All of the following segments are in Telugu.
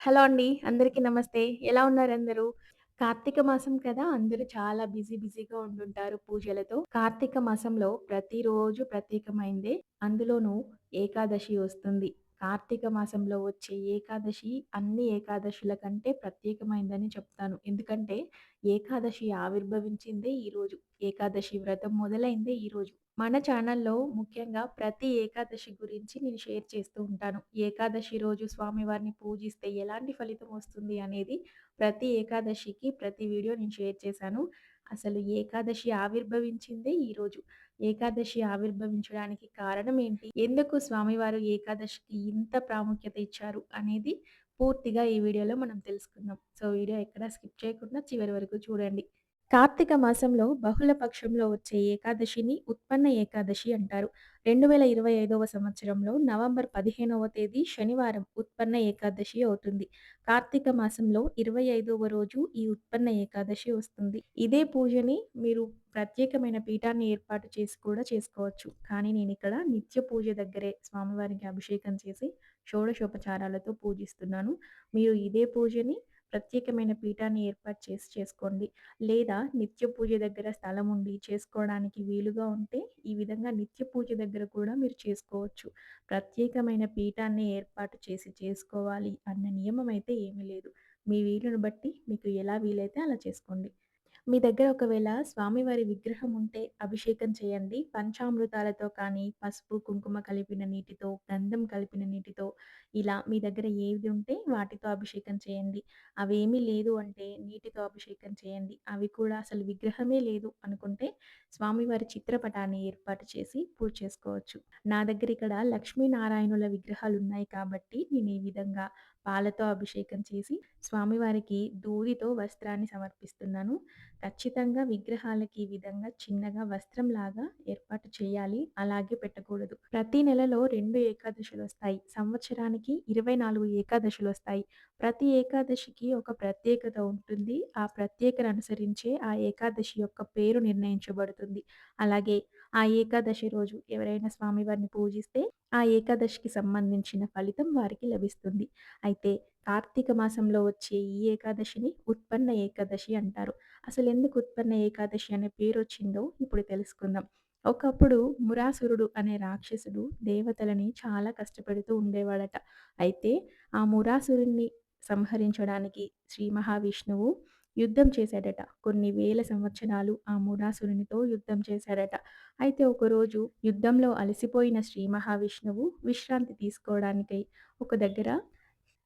హలో అండి. అందరికీ నమస్తే. ఎలా ఉన్నారందరూ? కార్తీక మాసం కదా! అందరూ చాలా బిజీ బిజీగా ఉండుంటారు పూజలతో. కార్తీక మాసంలో ప్రతిరోజు ప్రత్యేకమైందే. అందులోనూ ఏకాదశి వస్తుంది. కార్తీక మాసంలో వచ్చే ఏకాదశి అన్ని ఏకాదశుల కంటే ప్రత్యేకమైందని చెప్తాను. ఎందుకంటే ఏకాదశి ఆవిర్భవించిందే ఈరోజు. ఏకాదశి వ్రతం మొదలైందే ఈరోజు. మన ఛానల్‌లో ముఖ్యంగా ప్రతి ఏకాదశి గురించి నేను షేర్ చేస్తూ ఉంటాను. ఏకాదశి రోజు స్వామివారిని పూజిస్తే ఎలాంటి ఫలితం వస్తుంది అనేది ప్రతి ఏకాదశికి ప్రతి వీడియో నేను షేర్ చేశాను. అసలు ఏకాదశి ఆవిర్భవించిందే ఈరోజు. ఏకాదశి ఆవిర్భవించడానికి కారణం ఏంటి? ఎందుకు స్వామివారు ఏకాదశికి ఇంత ప్రాముఖ్యత ఇచ్చారు? అనేది పూర్తిగా ఈ వీడియోలో మనం తెలుసుకుందాం. సో, వీడియో ఎక్కడ స్కిప్ చేయకుండా చివరి వరకు చూడండి. కార్తీక మాసంలో బహుళ పక్షంలో వచ్చే ఏకాదశిని ఉత్పన్న ఏకాదశి అంటారు. 2025వ సంవత్సరంలో నవంబర్ 15వ తేదీ శనివారం ఉత్పన్న ఏకాదశి అవుతుంది. కార్తీక మాసంలో 25వ రోజు ఈ ఉత్పన్న ఏకాదశి వస్తుంది. ఇదే పూజని మీరు ప్రత్యేకమైన పీఠాన్ని ఏర్పాటు చేసి కూడా చేసుకోవచ్చు. కానీ నేను ఇక్కడ నిత్య పూజ దగ్గరే స్వామివారికి అభిషేకం చేసి షోడశోపచారాలతో పూజిస్తున్నాను. మీరు ఇదే పూజని ప్రత్యేకమైన పీఠాన్ని ఏర్పాటు చేసి చేసుకోండి. లేదా నిత్య పూజ దగ్గర స్థలం ఉండి చేసుకోవడానికి వీలుగా ఉంటే ఈ విధంగా నిత్య పూజ దగ్గర కూడా మీరు చేసుకోవచ్చు. ప్రత్యేకమైన పీఠాన్ని ఏర్పాటు చేసి చేసుకోవాలి అన్న నియమం అయితే ఏమీ లేదు. మీ వీలుని బట్టి మీకు ఎలా వీలైతే అలా చేసుకోండి. మీ దగ్గర ఒకవేళ స్వామివారి విగ్రహం ఉంటే అభిషేకం చేయండి. పంచామృతాలతో కానీ, పసుపు, కుంకుమ కలిపిన నీటితో, గంధం కలిపిన నీటితో ఇలా మీ దగ్గర ఏది ఉంటే వాటితో అభిషేకం చేయండి. అవేమీ లేదు అంటే నీటితో అభిషేకం చేయండి. అవి కూడా అసలు విగ్రహమే లేదు అనుకుంటే స్వామివారి చిత్రపటాన్ని ఏర్పాటు చేసి పూజ చేసుకోవచ్చు. నా దగ్గర ఇక్కడ లక్ష్మీనారాయణుల విగ్రహాలున్నాయి కాబట్టి నేను ఈ విధంగా పాలతో అభిషేకం చేసి స్వామివారికి దూదితో వస్త్రాన్ని సమర్పిస్తున్నాను. ఖచ్చితంగా విగ్రహాలకి ఈ విధంగా చిన్నగా వస్త్రం లాగా ఏర్పాటు చేయాలి. అలాగే పెట్టకూడదు. ప్రతి నెలలో రెండు ఏకాదశులు వస్తాయి సంవత్సరానికి ఇరవై నాలుగు ఏకాదశులు వస్తాయి ప్రతి ఏకాదశికి ఒక ప్రత్యేకత ఉంటుంది. ఆ ప్రత్యేకను అనుసరించే ఆ ఏకాదశి యొక్క పేరు నిర్ణయించబడుతుంది. అలాగే ఆ ఏకాదశి రోజు ఎవరైనా స్వామివారిని పూజిస్తే ఆ ఏకాదశికి సంబంధించిన ఫలితం వారికి లభిస్తుంది. అయితే కార్తీక మాసంలో వచ్చే ఈ ఏకాదశిని ఉత్పన్న ఏకాదశి అంటారు. అసలు ఎందుకు ఉత్పన్న ఏకాదశి అనే పేరొచ్చిందో ఇప్పుడు తెలుసుకుందాం. ఒకప్పుడు మురాసురుడు అనే రాక్షసుడు దేవతలని చాలా కష్టపెడుతూ ఉండేవాడట. అయితే ఆ మురాసురుడిని సంహరించడానికి శ్రీ మహావిష్ణువు యుద్ధం చేశాడట. కొన్ని వేల సంవత్సరాలు ఆ మురాసురునితో యుద్ధం చేశాడట. అయితే ఒకరోజు యుద్ధంలో అలసిపోయిన శ్రీ మహావిష్ణువు విశ్రాంతి తీసుకోవడానికై ఒక దగ్గర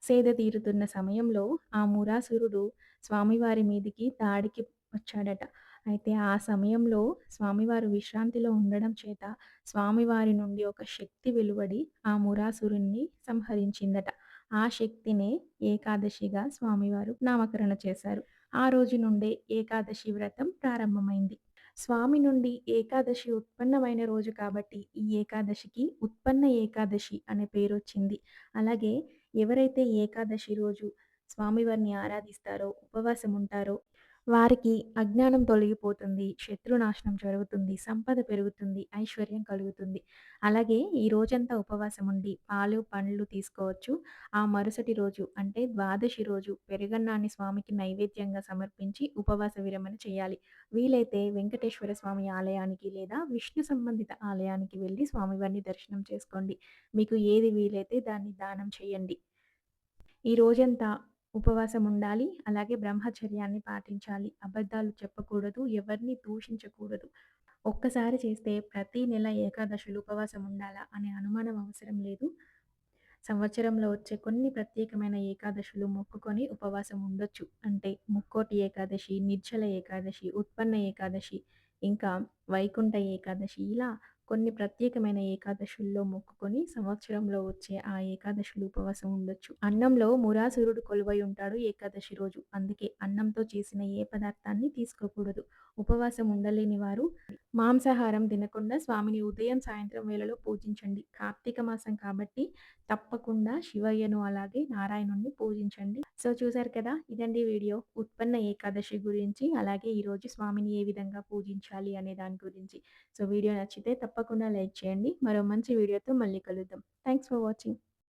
సేద తీరుతున్న సమయంలో ఆ మురాసురుడు స్వామివారి మీదికి దాడికి వచ్చాడట. అయితే ఆ సమయంలో స్వామివారు విశ్రాంతిలో ఉండడం చేత స్వామివారి నుండి ఒక శక్తి వెలువడి ఆ మురాసురుణ్ణి సంహరించిందట. ఆ శక్తినే ఏకాదశిగా స్వామివారు నామకరణ చేశారు. ఆ రోజు నుండే ఏకాదశి వ్రతం ప్రారంభమైంది. స్వామి నుండి ఏకాదశి ఉత్పన్నమైన రోజు కాబట్టి ఈ ఏకాదశికి ఉత్పన్న ఏకాదశి అనే పేరొచ్చింది. అలాగే ఎవరైతే ఏకాదశి రోజు స్వామివారిని ఆరాధిస్తారో, ఉపవాసం ఉంటారో వారికి అజ్ఞానం తొలగిపోతుంది. శత్రునాశనం జరుగుతుంది. సంపద పెరుగుతుంది. ఐశ్వర్యం కలుగుతుంది. అలాగే ఈ రోజంతా ఉపవాసం ఉండి పాలు, పండ్లు తీసుకోవచ్చు. ఆ మరుసటి రోజు అంటే ద్వాదశి రోజు పెరుగన్నాన్ని స్వామికి నైవేద్యంగా సమర్పించి ఉపవాస విరమణ చేయాలి. వీలైతే వెంకటేశ్వర స్వామి ఆలయానికి లేదా విష్ణు సంబంధిత ఆలయానికి వెళ్ళి స్వామివారిని దర్శనం చేసుకోండి. మీకు ఏది వీలైతే దాన్ని దానం చేయండి. ఈ రోజంతా ఉపవాసం ఉండాలి. అలాగే బ్రహ్మచర్యాన్ని పాటించాలి. అబద్ధాలు చెప్పకూడదు. ఎవరిని దూషించకూడదు. ఒక్కసారి చేస్తే ప్రతి నెల ఏకాదశులు ఉపవాసం ఉండాలా అనే అనుమానం అవసరం లేదు. సంవత్సరంలో వచ్చే కొన్ని ప్రత్యేకమైన ఏకాదశులు మొక్కుకొని ఉపవాసం ఉండొచ్చు. అంటే ముక్కోటి ఏకాదశి, నిర్జల ఏకాదశి, ఉత్పన్న ఏకాదశి, ఇంకా వైకుంఠ ఏకాదశి ఇలా కొన్ని ప్రత్యేకమైన ఏకాదశుల్లో మొక్కుకొని సంవత్సరంలో వచ్చే ఆ ఏకాదశులు ఉపవాసం ఉండొచ్చు. అన్నంలో మురాసురుడు కొలువై ఉంటాడు ఏకాదశి రోజు. అందుకే అన్నంతో చేసిన ఏ పదార్థాన్ని తీసుకోకూడదు. ఉపవాసం ఉండలేని వారు మాంసాహారం తినకుండా స్వామిని ఉదయం, సాయంత్రం వేళలో పూజించండి. కార్తీక మాసం కాబట్టి తప్పకుండా శివయ్యను అలాగే నారాయణుడిని పూజించండి. సో చూసారు కదా! ఇదండి వీడియో. ఉత్పన్న ఏకాదశి గురించి అలాగే ఈరోజు స్వామిని ఏ విధంగా పూజించాలి అనే దాని గురించి. సో వీడియో నచ్చితే తప్పకుండా లైక్ చేయండి. మరో మంచి వీడియోతో మళ్ళీ కలుద్దాం. Thanks for watching.